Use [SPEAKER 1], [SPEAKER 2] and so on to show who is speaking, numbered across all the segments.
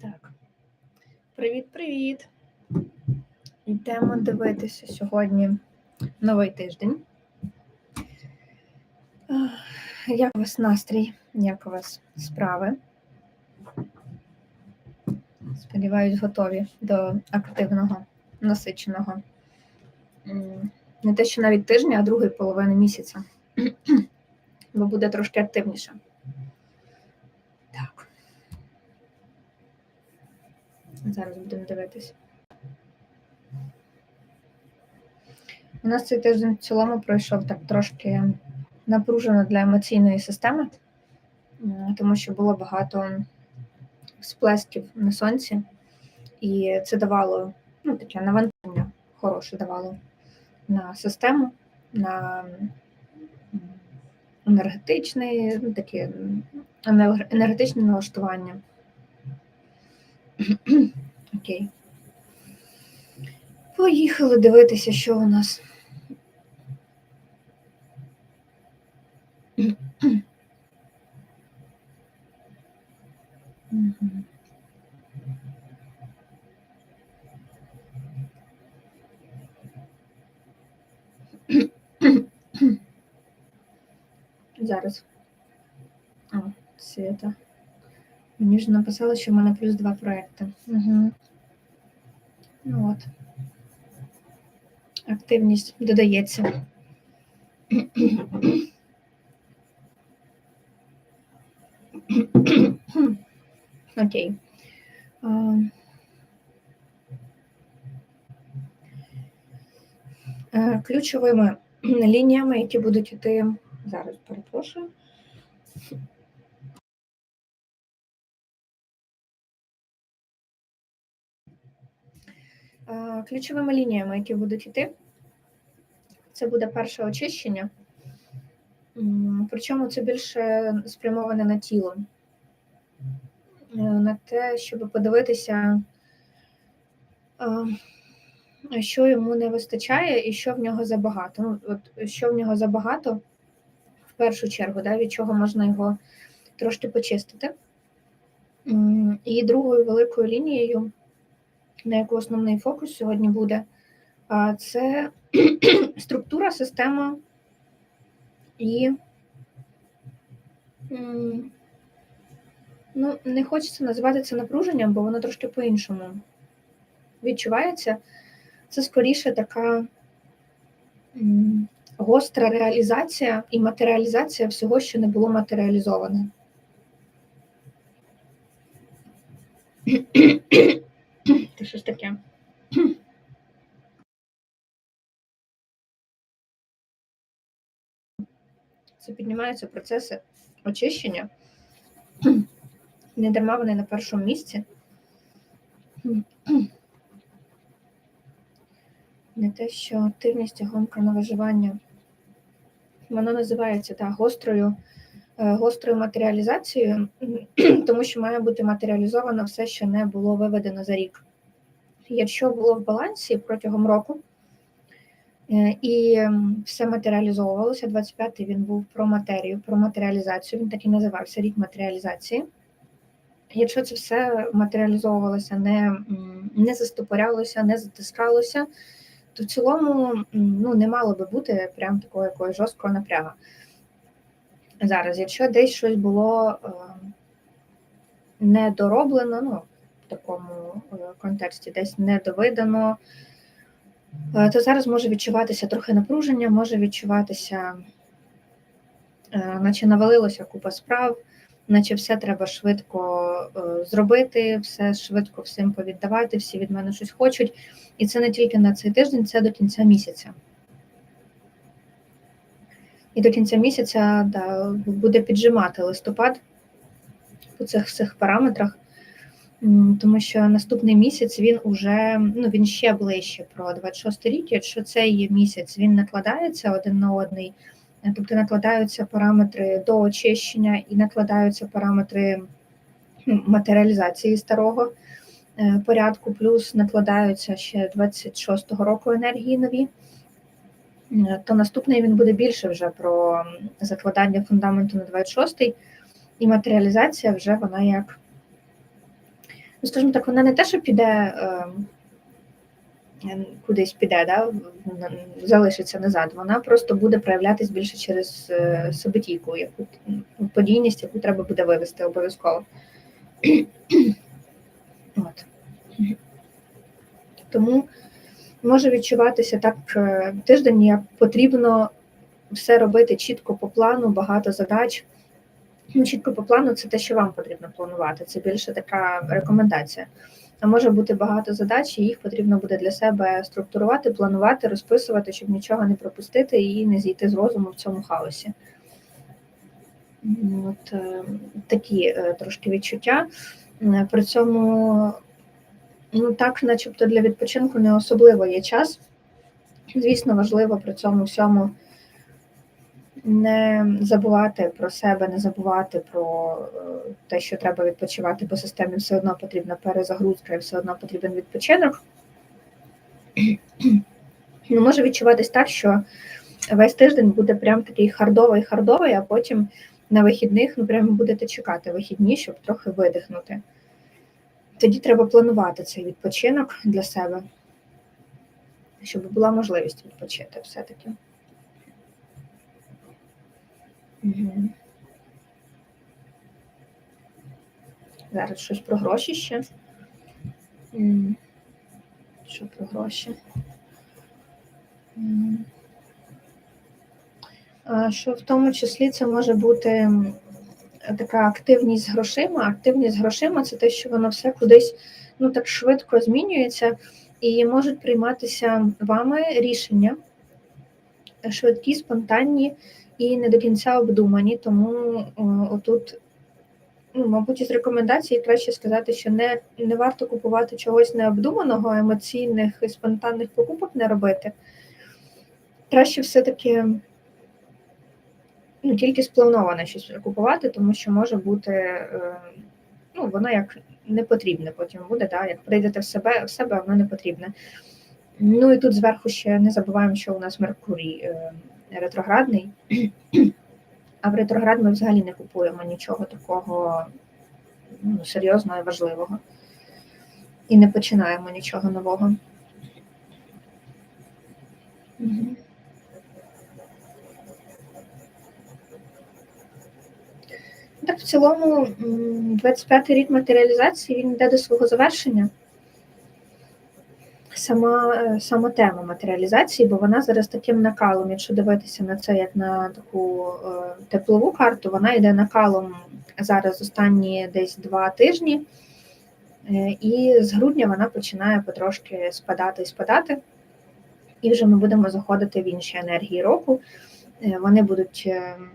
[SPEAKER 1] Так. Привіт-привіт! Йдемо дивитися сьогодні новий тиждень. Як у вас настрій? Як у вас справи? Сподіваюсь, готові до активного, насиченого. Не те, що навіть тижня, а другої половини місяця. Бо буде трошки активніше. Так. Зараз будемо дивитись. У нас цей тиждень в цілому пройшов так трошки напружено для емоційної системи, тому що було багато сплесків на сонці, і це давало ну, таке навантаження хороше давало на систему, на енергетичне, таке енергетичне налаштування. Окей. Поїхали дивитися, що у нас. Зараз. О, Света. Мені ж написали, що в мене плюс два проекти. Угу. Ну от. Активність додається. Окей. А, е, Ключовими лініями, які будуть йти. Зараз перепрошую. Ключовими лініями, які будуть йти, це буде перше очищення. Причому це більше спрямоване на тіло, Е, на те, щоб подивитися, е, що йому не вистачає і що в нього забагато. Ну, от, що в нього забагато, в першу чергу, да, від чого можна його трошки почистити. І другою великою лінією, на яку основний фокус сьогодні буде, це структура, система і ну, не хочеться називати це напруженням, бо воно трошки по-іншому відчувається. Це скоріше така гостра реалізація і матеріалізація всього, що не було матеріалізоване. Це щось таке. Це піднімаються процеси очищення. Не дарма вони на першому місці. Не те, що активність гонка на виживання. Воно називається так, гострою, гострою матеріалізацією, тому що має бути матеріалізовано все, що не було виведено за рік. Якщо було в балансі протягом року, е, і все матеріалізовувалося, 25-й він був про матерію, про матеріалізацію, він так і називався рік матеріалізації. Якщо це все матеріалізовувалося, не, не застопорялося, не затискалося, то в цілому ну, не мало би бути прям такого якогось жорсткого напрягу. Зараз, якщо десь щось було е, недороблено, ну, в такому е, контексті, десь недовидано, е, то зараз може відчуватися трохи напруження, може відчуватися, наче навалилося купа справ, наче все треба швидко зробити, все швидко всім повіддавати, всі від мене щось хочуть. І це не тільки на цей тиждень, це до кінця місяця. І до кінця місяця да, буде піджимати листопад по цих всіх параметрах, тому що наступний місяць він уже ну, він ще ближче про 26 рік. Якщо цей місяць він накладається один на одний, е, тобто накладаються параметри до очищення і накладаються параметри ну, матеріалізації старого е, порядку, плюс накладаються ще 26-го року енергії нові. То наступний він буде більше вже про закладання фундаменту на 26-й, і матеріалізація вже вона як ну, скажімо так, вона не те, що піде е, кудись піде, да, залишиться назад. Вона просто буде проявлятись більше через е, событійку, яку подійність, яку треба буде вивести обов'язково. От. Тому може відчуватися так е, тиждень, як потрібно все робити чітко по плану, багато задач. Ну, чітко по плану це те, що вам потрібно планувати. Це більше така рекомендація. А може бути багато задач, і їх потрібно буде для себе структурувати, планувати, розписувати, щоб нічого не пропустити і не зійти з розуму в цьому хаосі. От е, такі е, трошки відчуття. При цьому, ну так, начебто для відпочинку не особливо є час. Звісно, важливо при цьому всьому не забувати про себе, не забувати про е, те, що треба відпочивати, бо системі все одно потрібна перезагрузка і все одно потрібен відпочинок. Ну, може відчуватись так, що весь тиждень буде прям такий хардовий, хардовий, а потім на вихідних ну прямо будете чекати вихідні, щоб трохи видихнути. Тоді треба планувати цей відпочинок для себе, щоб була можливість відпочити все-таки. Мгм. Зараз щось про гроші ще. Що про гроші? Що в тому числі це може бути така активність грошима. Активність грошима це те, що воно все кудись ну так швидко змінюється, і можуть прийматися вами рішення швидкі, спонтанні і не до кінця обдумані. Тому отут, ну, мабуть, із рекомендацій краще сказати, що не, не варто купувати чогось необдуманого, емоційних і спонтанних покупок не робити. Краще все-таки ну, тільки сплановане щось купувати, тому що може бути, е, ну, воно як не потрібне потім буде, да? як прийдете в себе, в себе, воно не потрібне. Ну і тут зверху ще не забуваємо, що у нас Меркурій е, ретроградний, а в ретроград ми взагалі не купуємо нічого такого ну, серйозного і важливого. І не починаємо нічого нового. Мгм. Так, в цілому, 25-й рік матеріалізації він йде до свого завершення. Сама, е, сама тема матеріалізації, бо вона зараз таким накалом, якщо дивитися на це як на таку е, теплову карту, вона йде накалом зараз останні десь два тижні, Е, і з грудня вона починає потрошки спадати і спадати. І вже ми будемо заходити в інші енергії року. Вони будуть, е, м,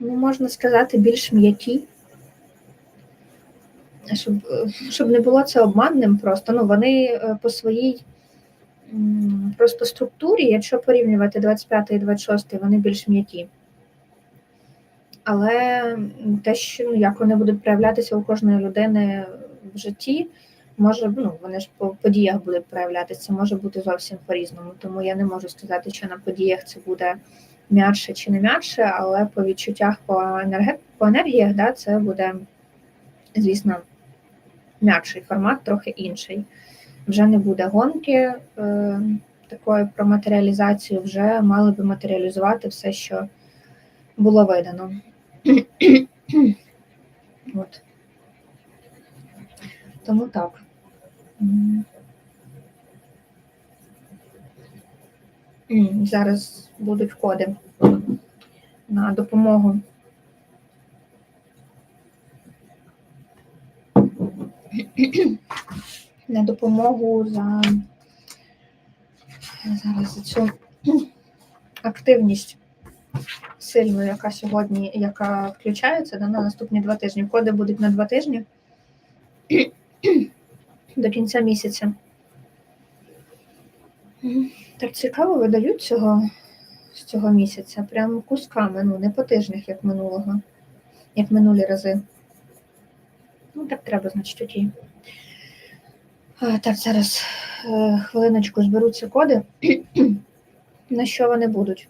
[SPEAKER 1] ну, можна сказати, більш м'які. Щоб, щоб не було це обманним просто. Ну, вони е, по своїй просто структурі, якщо порівнювати 25 і 26, вони більш м'які. Але те, що ну, як вони будуть проявлятися у кожної людини в житті, може, ну, вони ж по подіях будуть проявлятися, може бути зовсім по-різному. Тому я не можу сказати, що на подіях це буде м'якше чи не м'якше, але по відчуттях, по, енерге... по енергіях, да, це буде, звісно, м'якший формат, трохи інший. Вже не буде гонки е, такої про матеріалізацію, вже мали би матеріалізувати все, що було видано. От. Тому так. Зараз будуть коди на допомогу. На допомогу за зараз за цю активність сильну, яка сьогодні, яка включається да, на наступні два тижні. Коди будуть на два тижні до кінця місяця. Так цікаво видають цього цього місяця, прямо кусками, ну не по тижнях, як минулого, як минулі рази. Ну, так треба, значить. А, так, зараз е, хвилиночку зберуться коди. На що вони будуть?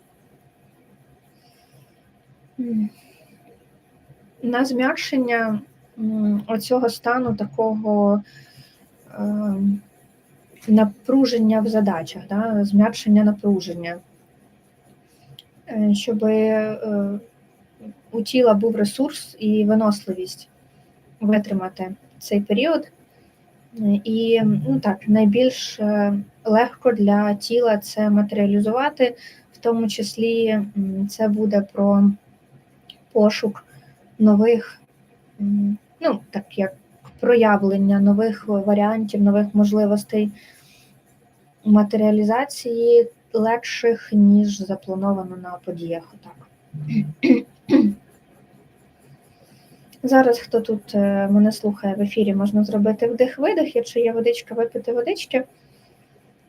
[SPEAKER 1] На зм'якшення оцього стану такого е, напруження в задачах, да, зм'якшення напруження, щоб е, у тіла був ресурс і виносливість витримати цей період. І ну так, найбільш е, легко для тіла це матеріалізувати, в тому числі це буде про пошук нових, ну так як проявлення нових варіантів, нових можливостей матеріалізації легших, ніж заплановано на подіях. Отак. Зараз, хто тут е, мене слухає в ефірі, можна зробити вдих-видих, якщо є водичка, випити водички,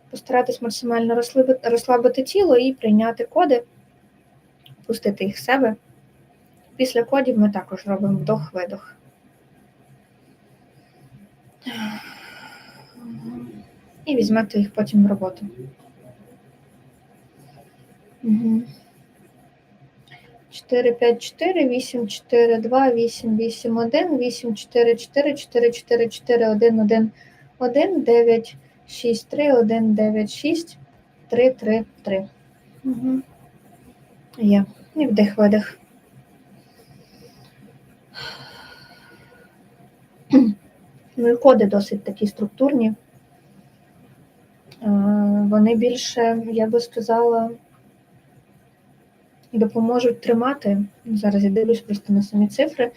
[SPEAKER 1] постаратись максимально розслабити, тіло і прийняти коди, пустити їх в себе. Після кодів ми також робимо вдох-видох. І візьмете їх потім в роботу. Угу. 4, 5, 4, 8, 4, 2, 8, 8, 1, 8, 4, 4, 4, 4, 4, 1, 1, 1, 9, 6, 3, 1, 9, 6, 3, 3, 3. Угу. Є. І вдих, видих. Ну і коди досить такі структурні. Е, Вони більше, я би сказала, допоможуть тримати. Зараз я дивлюсь просто на самі цифри.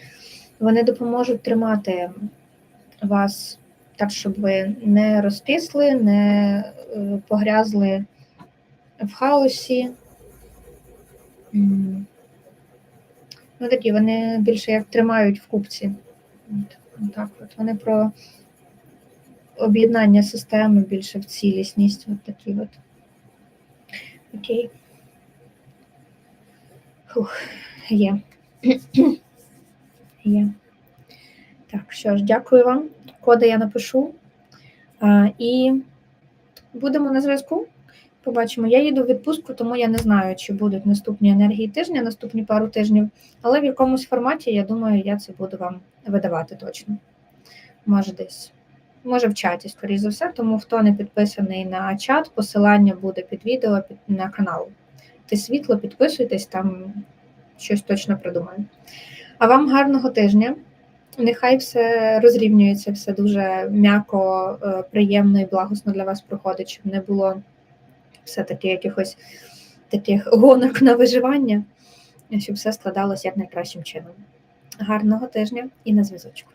[SPEAKER 1] Вони допоможуть тримати вас так, щоб ви не розкисли, не е, погрязли в хаосі. Ну, такі вони більше як тримають в купці. От, так от. Вони про об'єднання системи більше в цілісність. От такі от. Окей. Фух, є. є. Так, що ж, дякую вам. Коди я напишу. А, і будемо на зв'язку. Побачимо. Я їду в відпустку, тому я не знаю, чи будуть наступні енергії тижня, наступні пару тижнів. Але в якомусь форматі, я думаю, я це буду вам видавати точно. Може, десь. Може, в чаті, скоріш за все, тому хто не підписаний на чат, посилання буде під відео на канал. Ти світло, підписуйтесь, там щось точно придумаю. А вам гарного тижня. Нехай все розрівнюється, все дуже м'яко, е, приємно і благосно для вас проходить, щоб не було все-таки якихось таких гонок на виживання, щоб все складалось як найкращим чином. Гарного тижня і на зв'язочку.